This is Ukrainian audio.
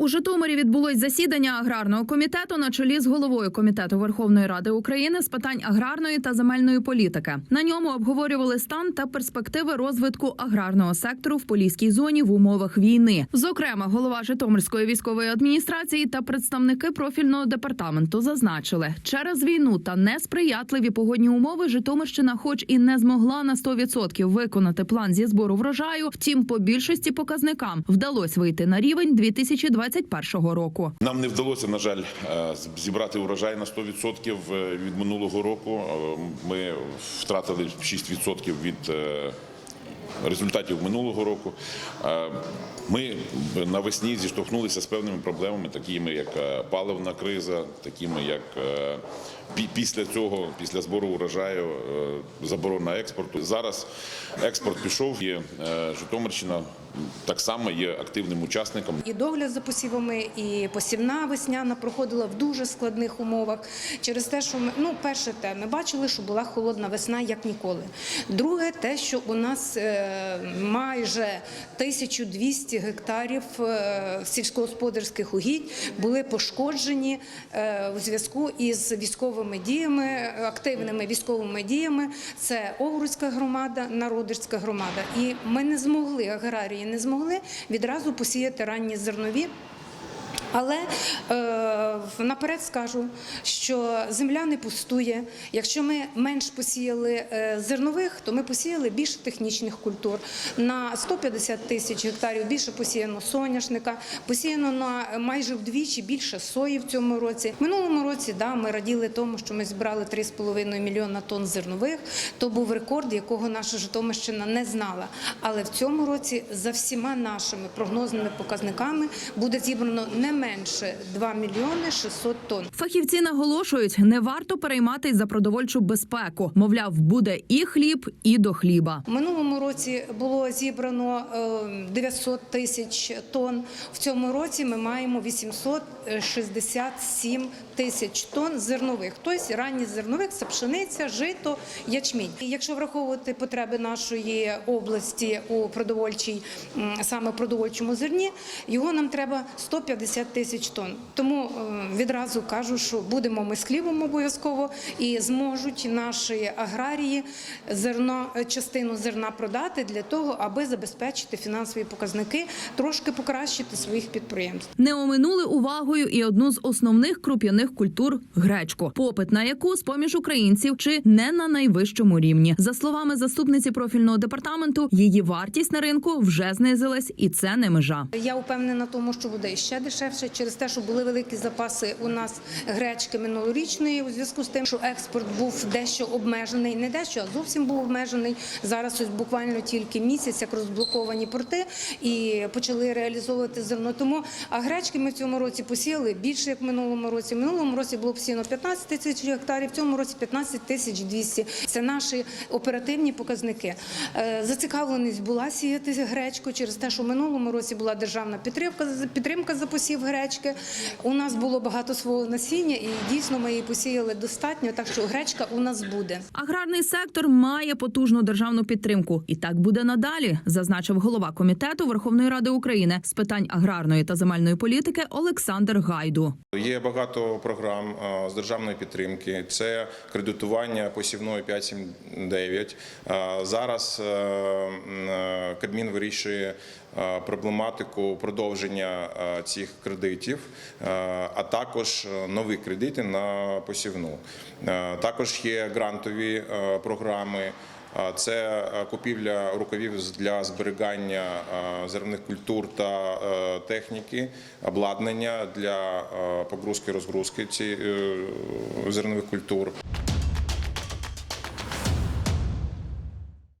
У Житомирі відбулось засідання аграрного комітету на чолі з головою комітету Верховної Ради України з питань аграрної та земельної політики. На ньому обговорювали стан та перспективи розвитку аграрного сектору в поліській зоні в умовах війни. Зокрема, голова Житомирської військової адміністрації та представники профільного департаменту зазначили, через війну та несприятливі погодні умови Житомирщина, хоч і не змогла на 100% виконати план зі збору врожаю, втім, по більшості показникам вдалося вийти на рівень 2021 року. Нам не вдалося, на жаль, е, зібрати урожай на 100% від минулого року. Е, Ми втратили 6% від е, результатів минулого року. Е, Ми навесні зіштовхнулися з певними проблемами, такими як е, паливна криза, такими як е, після цього, після збору урожаю, е, заборона експорту. Зараз експорт пішов, і е, Житомирщина так само є активним учасником. І догляд за посівами, і посівна весняна проходила в дуже складних умовах. Через те, що ми ну, перше, те, ми бачили, що була холодна весна як ніколи. Друге, те, що у нас е, майже 1200 гектарів е, сільськогосподарських угідь були пошкоджені е, у зв'язку із військовими діями, активними військовими діями. Це Овруцька громада, Народицька громада. І ми не змогли, аграрії не змогли відразу посіяти ранні зернові. Але е, наперед скажу, що земля не пустує. Якщо ми менш посіяли е, зернових, то ми посіяли більше технічних культур. На 150 тисяч гектарів більше посіяно соняшника, посіяно на майже вдвічі більше сої в цьому році. Минулому році да, ми раділи тому, що ми збирали 3,5 мільйона тонн зернових. То був рекорд, якого наша Житомирщина не знала. Але в цьому році за всіма нашими прогнозними показниками буде зібрано не менше 2 мільйони 600 тонн. Фахівці наголошують, не варто перейматись за продовольчу безпеку. Мовляв, буде і хліб, і до хліба. Минулому році було зібрано е, 900 тисяч тонн. В цьому році ми маємо 867 тисяч тонн зернових. Тобто ранні зернових це пшениця, жито, ячмінь. І якщо враховувати потреби нашої області у продовольчій, саме продовольчому зерні, його нам треба 150 тисяч тонн. Тому е, відразу кажу, що будемо ми з хлібом обов'язково і зможуть наші аграрії зерно частину зерна продати для того, аби забезпечити фінансові показники, трошки покращити своїх підприємств. Не оминули увагою і одну з основних круп'яних культур гречку, попит на яку з поміж українців чи не на найвищому рівні. За словами заступниці профільного департаменту, її вартість на ринку вже знизилась, і це не межа. Я впевнена тому, що буде ще дешевше через те, що були великі запаси у нас гречки минулорічної у зв'язку з тим, що експорт був дещо обмежений, не дещо, а зовсім був обмежений. Зараз ось буквально тільки місяць, як розблоковані порти, і почали реалізовувати зерно. Тому а гречки ми в цьому році посіяли більше як в минулому році. В минулому році було посіяно 15 тисяч гектарів, в цьому році 15 тисяч 200. Це наші оперативні показники. Е, Зацікавленість була сіяти гречку через те, що в минулому році була державна підтримка підтримка за посів гречки. У нас було багато свого насіння, і дійсно ми її посіяли достатньо. Так що гречка у нас буде. Аграрний сектор має потужну державну підтримку, і так буде надалі, зазначив голова комітету Верховної Ради України з питань аграрної та земельної політики Олександр Гайду. Є багато програм з державної підтримки. Це кредитування посівної 579. А, Зараз е, е, Кабмін вирішує е, проблематику продовження е, цих кредитів, е, а також е, нові кредити на посівну. Е, Також є грантові е, програми. Це е, купівля рукавів для зберігання е, зерних культур та е, техніки, обладнання для погрузки розгрузки ці зернових культур.